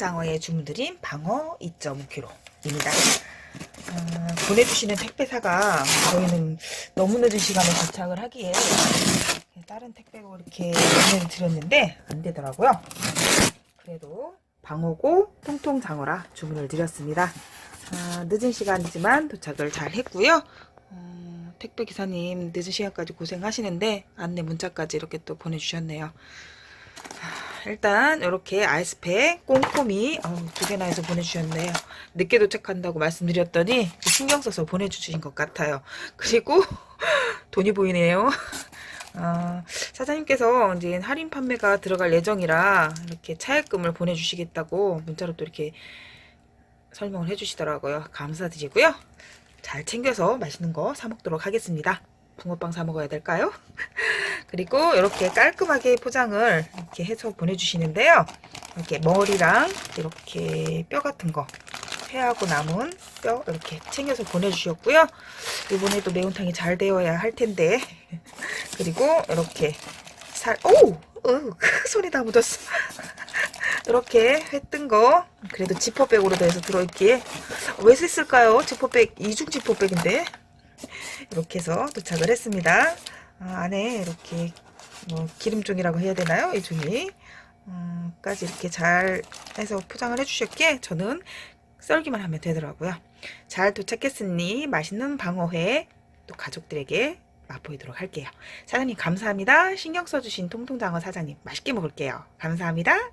통통장어에 주문드린 방어 2.5kg입니다. 어, 보내주시는 택배사가 저희는 너무 늦은 시간에 도착을 하기에 다른 택배로 이렇게 보내를 드렸는데 안 되더라고요. 그래도 방어고 통통장어라 주문을 드렸습니다. 아, 늦은 시간이지만 도착을 잘 했고요. 어, 택배 기사님 늦은 시간까지 고생하시는데 안내 문자까지 이렇게 또 보내주셨네요. 아, 일단 이렇게 아이스팩 꼼꼼히 어, 두 개나 해서 보내주셨네요. 늦게 도착한다고 말씀드렸더니 신경 써서 보내주신 것 같아요. 그리고 돈이 보이네요. 어, 사장님께서 이제 할인 판매가 들어갈 예정이라 이렇게 차액금을 보내주시겠다고 문자로 또 이렇게 설명을 해주시더라고요. 감사드리고요. 잘 챙겨서 맛있는 거 사 먹도록 하겠습니다. 붕어빵 사 먹어야 될까요? 그리고 이렇게 깔끔하게 포장을 이렇게 해서 보내주시는데요. 이렇게 머리랑 이렇게 뼈 같은 거 회하고 남은 뼈 이렇게 챙겨서 보내주셨고요. 이번에도 매운탕이 잘 되어야 할 텐데 그리고 이렇게 살 오! 으, 손이 다 묻었어. 이렇게 회 뜬 거 그래도 지퍼백으로 돼서 들어있기에 왜 썼을까요? 지퍼백 이중 지퍼백인데 이렇게 해서 도착을 했습니다. 아, 안에 이렇게 뭐 기름종이라고 해야 되나요? 이 종이 음, 까지 이렇게 잘 해서 포장을 해주셨기에 저는 썰기만 하면 되더라고요. 잘 도착했으니 맛있는 방어회 또 가족들에게 맛보이도록 할게요. 사장님 감사합니다. 신경 써주신 통통장어 사장님 맛있게 먹을게요. 감사합니다.